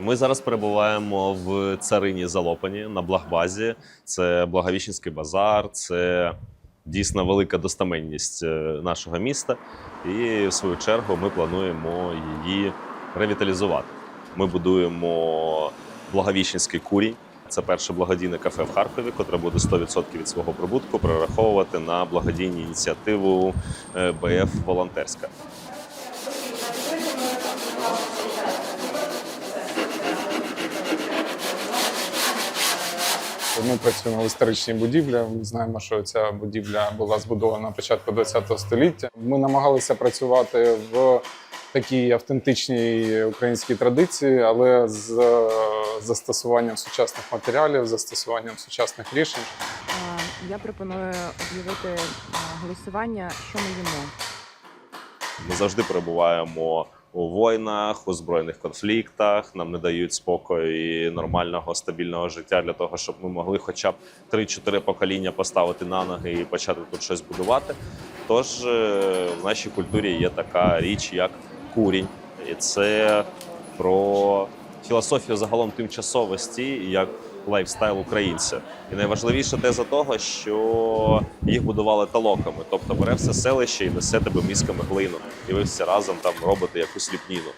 Ми зараз перебуваємо в царині Залопані на Благбазі. Це Благовіщенський базар, це дійсно велика достаменність е, нашого міста. І в свою чергу ми плануємо її ревіталізувати. Ми будуємо Благовіщенський курінь. Це перше благодійне кафе в Харкові, котре буде 100% від свого прибутку перераховувати на благодійну ініціативу е, БФ Волонтерська. Ми працюємо в історичній будівлі. Ми знаємо, що ця будівля була збудована на початку ХХ століття. Ми намагалися працювати в такій автентичній українській традиції, але з е, застосуванням сучасних матеріалів, застосуванням сучасних рішень. Я пропоную об'явити голосування, що ми їмо. Ми завжди перебуваємо у війнах, у збройних конфліктах. Нам не дають спокою і нормального стабільного життя для того, щоб ми могли хоча б 3-4 покоління поставити на ноги і почати тут щось будувати. Тож е, в нашій культурі є така річ, як курінь, і це про філософію загалом тимчасовості як лайфстайл українця. І найважливіше теза того, що їх будували талоками, тобто бере все селище і несе тебе мізками глину, і ви всі разом там робите якусь ліпніну.